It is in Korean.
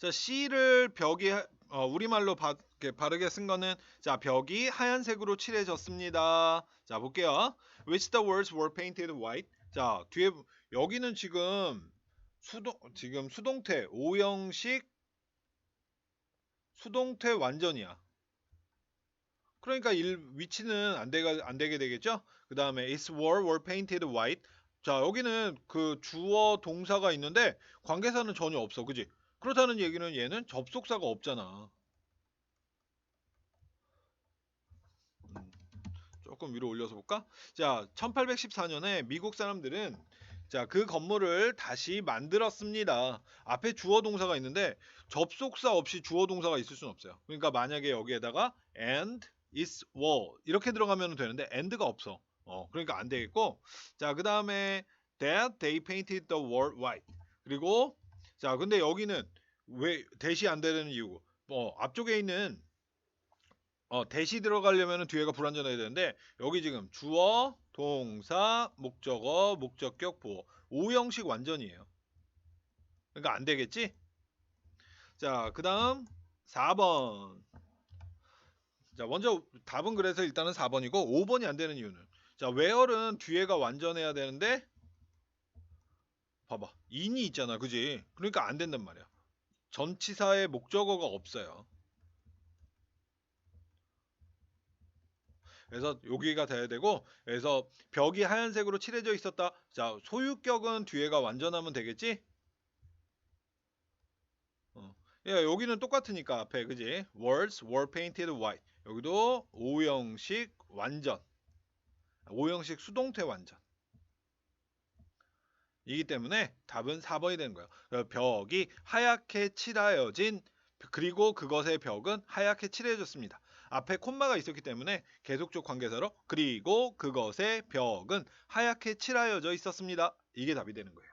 자, C를 벽이 어, 우리말로 바, 바르게 쓴 거는 자, 벽이 하얀색으로 칠해졌습니다. 자, 볼게요. Which the walls were painted white. 자, 뒤에 여기는 지금 수동 지금 수동태 오형식 수동태 완전이야. 그러니까 일, 위치는 안 되가 안 되게 되겠죠? 그 다음에 its wall were painted white. 자, 여기는 그 주어 동사가 있는데 관계사는 전혀 없어. 그지? 그렇다는 얘기는 얘는 접속사가 없잖아. 음, 조금 위로 올려서 볼까? 자, 1814년에 미국 사람들은 자, 그 건물을 다시 만들었습니다. 앞에 주어 동사가 있는데 접속사 없이 주어 동사가 있을 수는 없어요. 그러니까 만약에 여기에다가 and is wall 이렇게 들어가면 되는데 and가 없어. 어, 그러니까 안 되겠고. 자, 그다음에 that they painted the wall white. 그리고 자, 근데 여기는 왜 대시 안 되는 이유? 뭐 앞쪽에 있는 어, 대시 들어가려면 뒤에가 불완전해야 되는데 여기 지금 주어, 동사, 목적어, 목적격, 보어 오형식 완전이에요. 그러니까 안 되겠지? 자, 그 다음 4번. 자, 먼저 답은 그래서 일단은 4번이고 5번이 안 되는 이유는 자, where은 뒤에가 완전해야 되는데 봐봐. in이 있잖아. 그지? 그러니까 안 된단 말이야. 전치사의 목적어가 없어요. 그래서 여기가 돼야 되고 그래서 벽이 하얀색으로 칠해져 있었다. 자, 소유격은 뒤에가 완전하면 되겠지? 어. 야, 여기는 똑같으니까 앞에 그지? Walls were painted white. 여기도 오형식 완전. 오형식 수동태 완전. 이기 때문에 답은 4번이 되는 거예요. 벽이 하얗게 칠하여진 그리고 그것의 벽은 하얗게 칠해졌습니다. 앞에 콤마가 있었기 때문에 계속적 관계사로 그리고 그것의 벽은 하얗게 칠하여져 있었습니다. 이게 답이 되는 거예요.